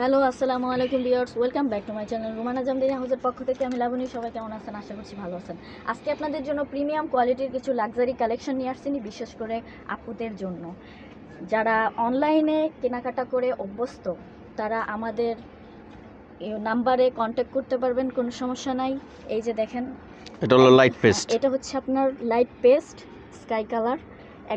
Hello আসসালামু আলাইকুম viewers welcome back to my channel Rumana Jamdani হাউসের পক্ষ থেকে। আমি লাবণী সবাই কেমন আছেন? আশা করছি ভালো আছেন। আজকে আপনাদের জন্য প্রিমিয়াম কোয়ালিটির কিছু লাক্সারি কালেকশন নিয়ে আসছি বিশেষ করে আপুদের জন্য। যারা অনলাইনে কেনাকাটা করে অভ্যস্ত তারা আমাদের নাম্বারে কন্ট্যাক্ট করতে পারবেন কোনো সমস্যা নাই। এই যে দেখেন। এটা হলো লাইট পেস্ট এটা হচ্ছে আপনার লাইট পেস্ট স্কাই কালার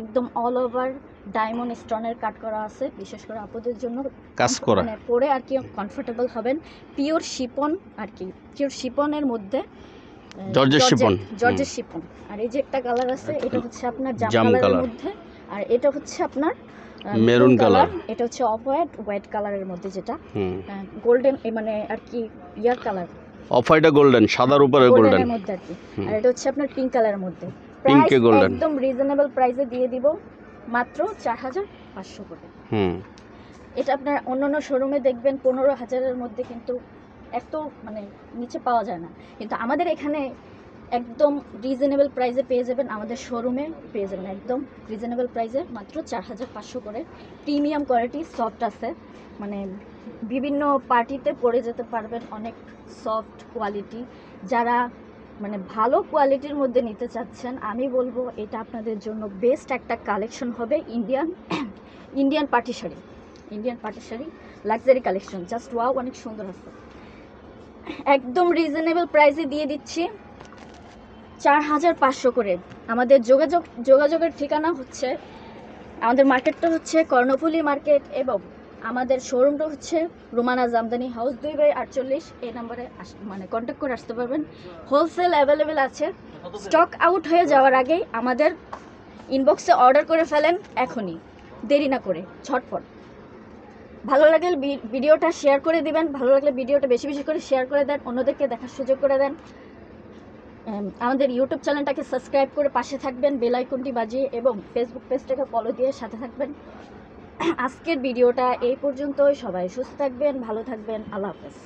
একদম অল ওভার ডায়মন্ড স্টোনের কাট করা আছে বিশেষ করে আপুদের জন্য। কাজ করা। মানে পরে আর কি কমফোর্টেবল হবেন। পিওর শিপন আর কি পিওর শিপনের মধ্যে জর্জের শিপন, জর্জের শিপন। আর এই যে একটা কালার আছে এটা হচ্ছে আপনার জাম কালারের মধ্যে। আর এটা হচ্ছে আপনার মেরুন কালার। এটা হচ্ছে অফ হোয়াইট হোয়াইট কালারের মধ্যে যেটা। গোল্ডেন মানে আর কি ইয়ার কালার অফ হোয়াইটটা গোল্ডেন সাদার উপরে গোল্ডেন মধ্যে আর কি। আর এটা হচ্ছে আপনার পিঙ্ক কালারের মধ্যে। Price golden। একদম রিজনেবল প্রাইসে দিয়ে দিব মাত্র চার হাজার পাঁচশো করে। হুম। এটা আপনার অন্য অন্য শোরুমে দেখবেন পনেরো হাজারের মধ্যে কিন্তু এত মানে নিচে পাওয়া যায় না। কিন্তু আমাদের এখানে একদম রিজনেবল প্রাইসে পেয়ে যাবেন আমাদের শোরুমে পেয়ে যাবেন একদম রিজনেবল প্রাইসে মাত্র চার হাজার পাঁচশো করে। প্রিমিয়াম কোয়ালিটি সফট আছে মানে বিভিন্ন পার্টিতে পরে যেতে পারবেন অনেক সফট কোয়ালিটি যারা মানে ভালো কোয়ালিটির মধ্যে নিতে চাচ্ছেন, আমি বলব এটা আপনাদের জন্য বেস্ট একটা কালেকশন হবে Indian Indian party sari Indian party sari luxury collection just wow অনেক সুন্দর আছে। একদম রিজনেবল প্রাইসে দিয়ে দিচ্ছি চার হাজার পাঁচশো করে। আমাদের যোগাযোগ, যোগাযোগের ঠিকানা হচ্ছে, আমাদের মার্কেটটা হচ্ছে কর্ণফুলি মার্কেট এবং আমাদের শোরুমটা হচ্ছে রুমানা জামদানি হাউস দুই বাই আটচল্লিশ। এই নাম্বারে মানে কন্ট্যাক্ট করে আসতে পারবেন। হোলসেল অ্যাভেলেবেল আছে। স্টক আউট হয়ে যাওয়ার আগেই আমাদের ইনবক্সে অর্ডার করে ফেলেন এখনই। দেরি না করে, ঝটপট। ভালো লাগলে ভিডিওটা শেয়ার করে দিবেন। ভালো লাগলে ভিডিওটা বেশি বেশি করে শেয়ার করে দেন। অন্যদেরকে দেখার সুযোগ করে দেন। আমাদের ইউটিউব চ্যানেলটাকে সাবস্ক্রাইব করে পাশে থাকবেন বেল আইকনটি বাজিয়ে এবং ফেসবুক পেজটাকে ফলো দিয়ে সাথে থাকবেন। আজকের ভিডিওটা এই পর্যন্তই। সবাই সুস্থ থাকবেন ভালো থাকবেন। আল্লাহ হাফেজ।